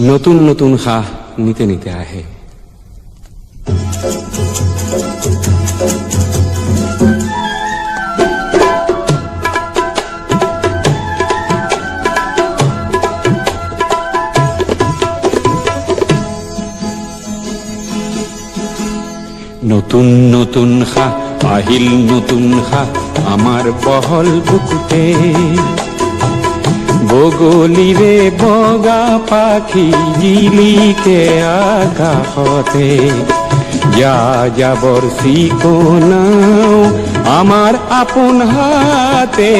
নতুন নতুন খা নিতে নিতে আহে। নতুন নতুন খা আহিল নতুন খা আমার বহল বুকুতে। বগলিরে বগা পাখি জিলিকে আকাশতে যা যাবর শিকোনাও আমার আপন হাতে।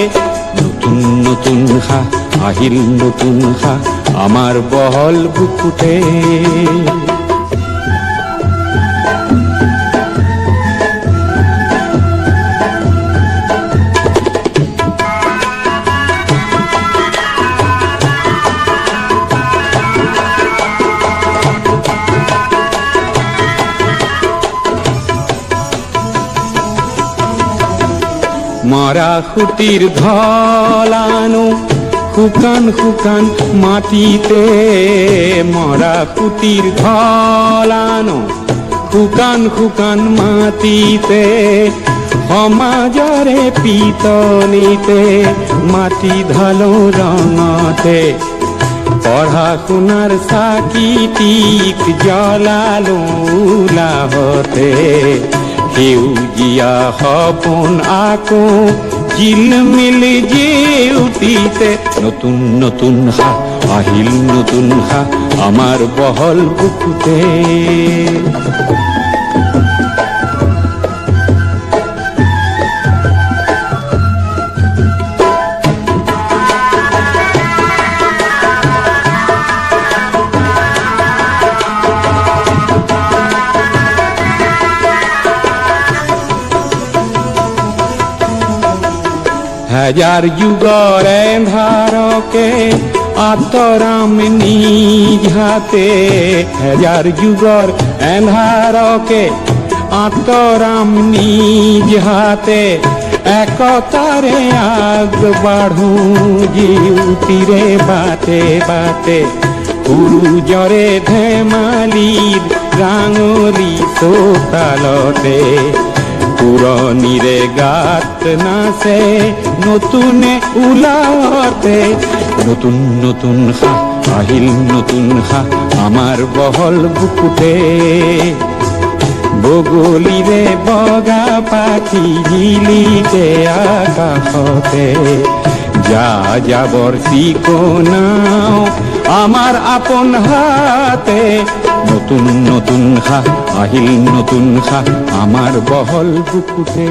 নতুন নতুন খা আহিল নতুন খা আমার বহল বুকুতে। মরা খুটির ধলানো। শুকান শুকান মাটিতে মরা খুটির ধলানো। শুকান শুকান মাটিতে সমাজৰে পিতনিতে, মাটি ঢালো ৰঙতে পঢ়া শুনাৰ চাকিটিক জ্বলালো লাহতে। সেউজীয়া সপোন আকৌ যে জিউতিতে নতুন নতুন হা আহিল নতুন হা আমাৰ বহল বুকুতে হাজার যুগর এন্ধারকে আতরাম নিজ হাতে। হাজার যুগর এন্ধারকে আতরাম নিজ হাতে। একতারে আগ বাঢ়ো জিউতিরে বাটে বাটে সূৰ্যৰে ধেমালিৰ ৰাঙলী চোতালতে পুৰণিৰে গাত নাচে, নতুনে ওলাওতে নতুন নতুন খা আহিল নতুন খা আমাৰ বহল বুকুতে বগলীৰে বগা পাখি হিলিতে আকাশতে। যা যাবৰ চিকনাও আমাৰ আপন হাতে নতুন নতুন খা আহিল নতুন খা আমার বহল বুকুতে।